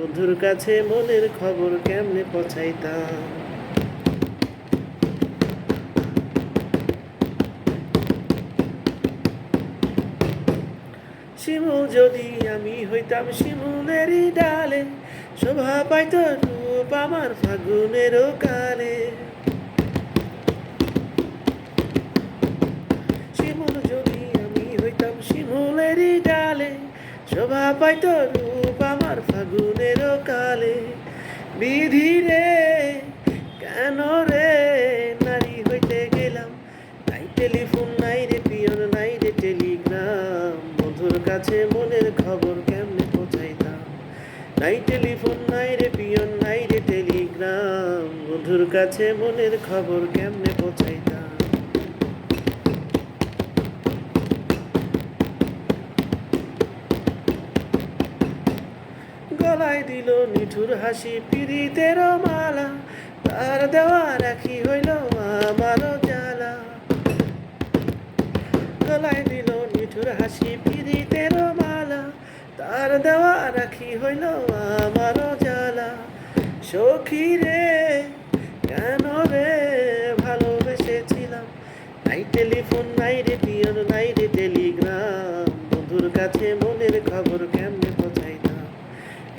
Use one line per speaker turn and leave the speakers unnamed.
বন্ধুর কাছে মনের খবর কেমনে পৌঁছাইতাম শিমুল যদি আমি হইতাম শিমুলেরই ডালে, শোভা পাইত রূপ আমার ফাগুনেরও কালে। শিমুল, যদি আমি হইতাম শিমুলেরই শোভা পাইত রূপ আমার ফাগুনেরও কালে। বিধি রে, কেন রে, নারী হইতে গেলাম। নাই টেলিফোন, নাই রে পিয়ন, নাই রে টেলিগ্রাম। বন্ধুর কাছে মনের খবর কেমনে পৌঁছাইতাম? নাই টেলিফোন, নাই রে পিয়ন, নাই রে টেলিগ্রাম। বন্ধুর কাছে মনের খবর কেমনে পৌঁছাইতাম? গলায় দিল নিঠুর হাসি পিড়িতের মালা। তার দেওয়া রাখি হইল আমারও জ্বালা। গলায় দিল নিঠুর হাসি পিড়িতের মালা। তার দেওয়া রাখি হইল আমারও জ্বালা। সখী রে, কেন রে ভালোবেসেছিলাম? নাই টেলিফোন, নাই